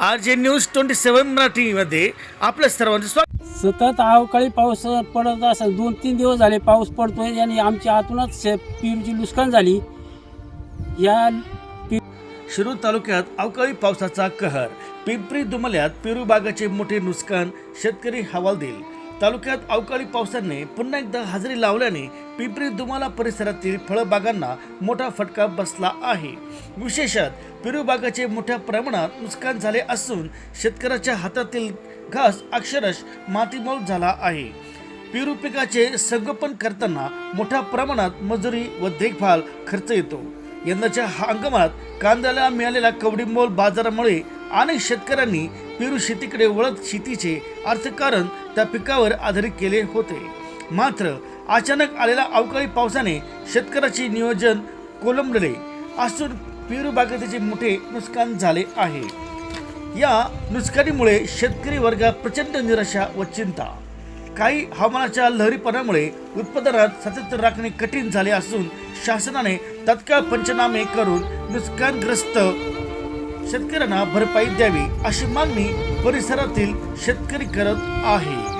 R J news twenty seven मराठीमध्ये आपल्या सर्वांचं स्वागत. सतत अवकाळी पाऊस पडत असं दोन तीन दिवस झाले पाऊस पडतोय आणि आमच्या आतूनच पेरूची नुकसान झाली. या शिरूर तालुक्यात अवकाळी पावसाचा कहर. पिंपरी दुमल्यात पेरू बागाचे मोठे नुकसान शेतकरी हवालदिल. तालुक्यात अवकाळी पावसाने पुन्हा एकदा हजेरी लावल्याने पिंपरी दुमाला परिसरातील फळबागांना मोठा फटका बसला आहे. विशेषत पेरू बागाचे मोठ्या प्रमाणात नुकसान झाले असून शेतकऱ्याच्या हातातील घास अक्षरश मातीमोल झाला आहे. पेरू पिकाचे संगोपन करताना मोठ्या प्रमाणात मजुरी व देखभाल खर्च येतो. यंदाच्या हंगामात कांद्याला मिळालेल्या कवडीमोल बाजारामुळे अनेक शेतकऱ्यांनी पेरू शेतीकडे वळत शेतीचे अर्थकारण त्या पिकावर आधारित केले होते. मात्र अचानक आलेल्या अवकाळी पावसाने शेतकऱ्याचे नियोजन कोलंबले असून पेरू बागायतीचे मोठे नुकसान झाले आहे. या नुकसानीमुळे शेतकरी वर्गात प्रचंड निराशा व चिंता. काही हवामानाच्या लहरीपणामुळे उत्पादनात सातत्य राखणे कठीण झाले असून शासनाने तत्काळ पंचनामे करून नुकसानग्रस्त शेतकऱ्यांना भरपाई द्यावी अशी मागणी परिसरातील शेतकरी करत आहे.